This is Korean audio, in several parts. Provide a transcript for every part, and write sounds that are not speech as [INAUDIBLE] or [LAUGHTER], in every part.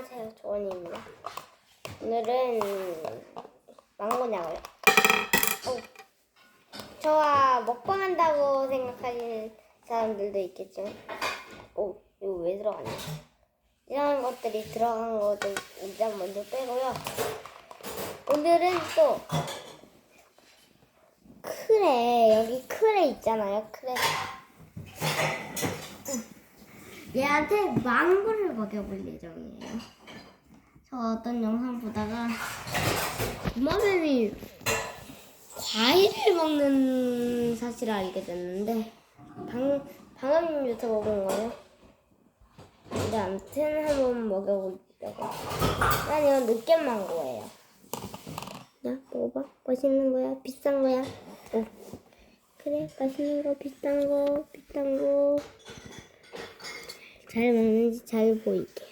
안녕하세요, 조원입니다. 오늘은 망고냐고요. 어, 저와 먹방한다고 생각하는 사람들도 있겠지만, 오, 이거 왜 들어갔냐? 이런 것들이 들어간 것들 일단 먼저 빼고요. 오늘은 또 크레 여기 크레 있잖아요, 크레. 얘한테 망고를 먹여볼 예정이에요. 저 어떤 영상 보다가 부마뱀이 과일을 먹는 사실을 알게 됐는데 방, 방금 유튜브 본 거예요. 근데 아무튼 한번 먹여보려고. 난 이건 느낌 망고예요. 야, 먹어봐. 맛있는 거야? 비싼 거야? 오. 그래, 맛있는 거, 비싼 거, 비싼 거. 잘 먹는지 잘 보이게.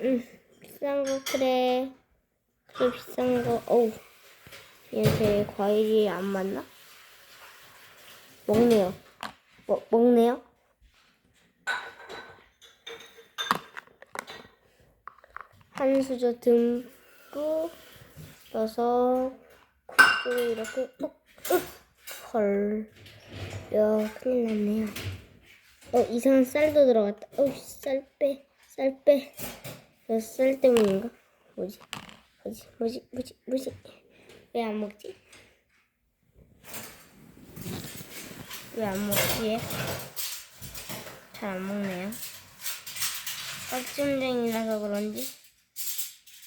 응, 비싼 거 그래. 그래 비싼 거. 어우, 얘한테 과일이 안 맞나? 먹네요. 먹 먹네요. 한 수저 듬뿍 넣어서 국을 이렇게 욱, 욱, 헐. 야, 큰일 났네요. 어, 이상한 쌀도 들어갔다. 어, 쌀 빼, 쌀 빼. 쌀 때문인가? 뭐지? 뭐지? 뭐지? 뭐지? 뭐지? 왜 안 먹지? 왜 안 먹지? 얘? 잘안 먹네요. 깍찜쟁이라서 그런지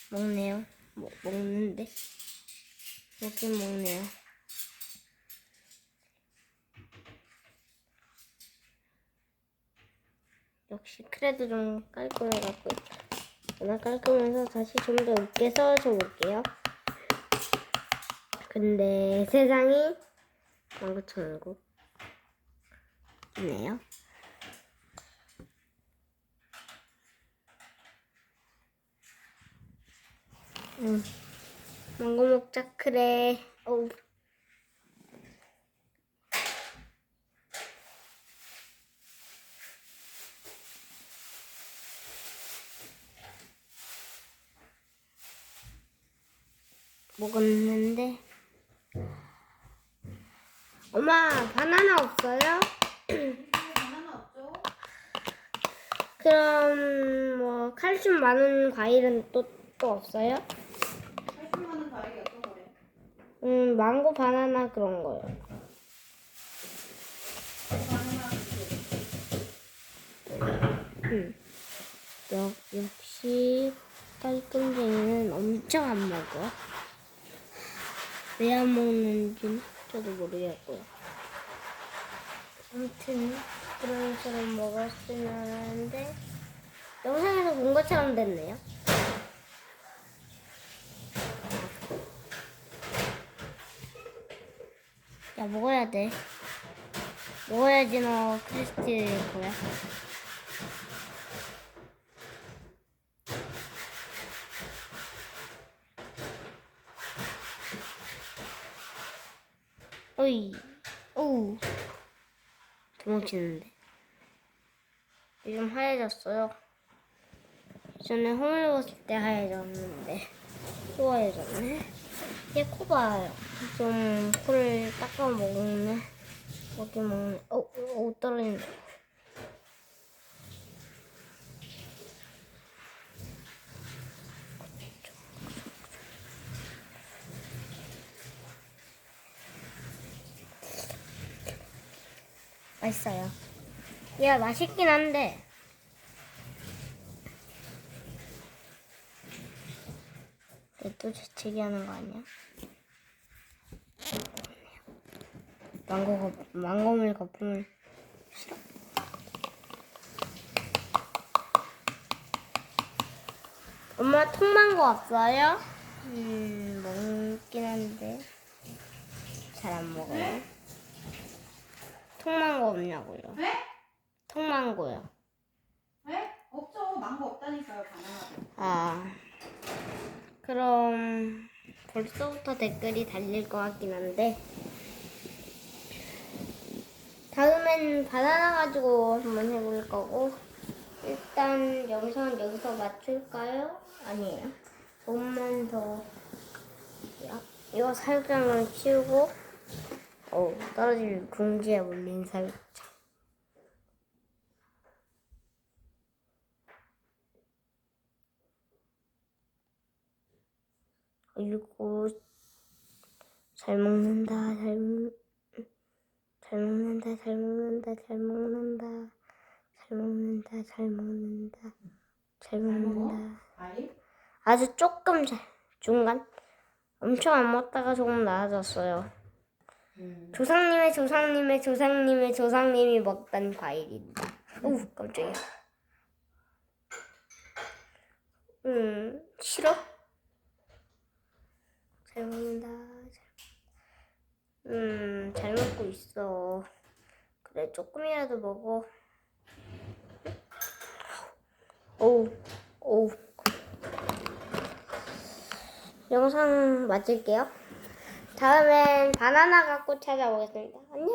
먹네요. 먹, 먹는데 먹긴 먹네요. 역시 그래도 좀 깔끔해갖고 워낙 깔끔해서 다시 좀더 으깨 썰어줘 볼게요. 근데 세상이 19,000원이고 있네요. 응. 망고 먹자 그래. 어 먹었는데 엄마 바나나 없어요? 바나나 [CLEARS THROAT] 없죠? 그럼 뭐 칼슘 많은 과일은 또, 또 없어요? 칼슘 많은 과일이 어떤 거래? 음 망고 바나나 그런 거요. 바나나 음. 역, 역시 깔끔쟁이는 엄청 안 먹어. 왜 안 먹는지는 저도 모르겠고요. 아무튼 그런 것처럼 먹었으면 하는데 영상에서 본 것처럼 됐네요. 야 먹어야 돼. 먹어야지 너 크리스티일 거야. 어이, 오, 도망치는데. 요즘 하얘졌어요. 전에 홈을 입었을 때 하얘졌는데 또 하얘졌네. 얘 코 봐요. 좀 코를 닦아 먹네. 먹긴 먹네. 어, 어, 떨어진다. 맛있어요. 얘 맛있긴 한데 얘또 재채기 하는 거 아니야? 망고 거 망고물 거품을 싫어. 엄마 통망고 없어요? 음 먹긴 한데 잘 안 먹어요. 통망고 없냐고요? 왜? 통망고요. 왜? 없죠. 망고 없다니까요. 바나나도. 아, 그럼 벌써부터 댓글이 달릴 것 같긴 한데 다음엔 바나나 가지고 한번 해볼 거고 일단 영상은 여기서 맞출까요? 아니에요. 조금만 더. 야, 이거 살짝만 치우고. 어 떨어질 궁지에 올린 살짝. 그리고 잘 먹는다, 잘, 먹, 잘 먹는다, 잘 먹는다, 잘 먹는다, 잘 먹는다, 잘 먹는다, 잘 먹는다. 아주 조금 잘, 중간? 엄청 안 먹다가 조금 나아졌어요. 음. 조상님의 조상님의 조상님의 조상님이 먹던 과일입니다. 오, 깜짝이야. 음, 싫어? 잘 먹는다. 잘- 음, 잘 먹고 있어. 그래, 조금이라도 먹어. 오, 오. 영상 마칠게요. 다음엔 바나나 갖고 찾아오겠습니다. 안녕.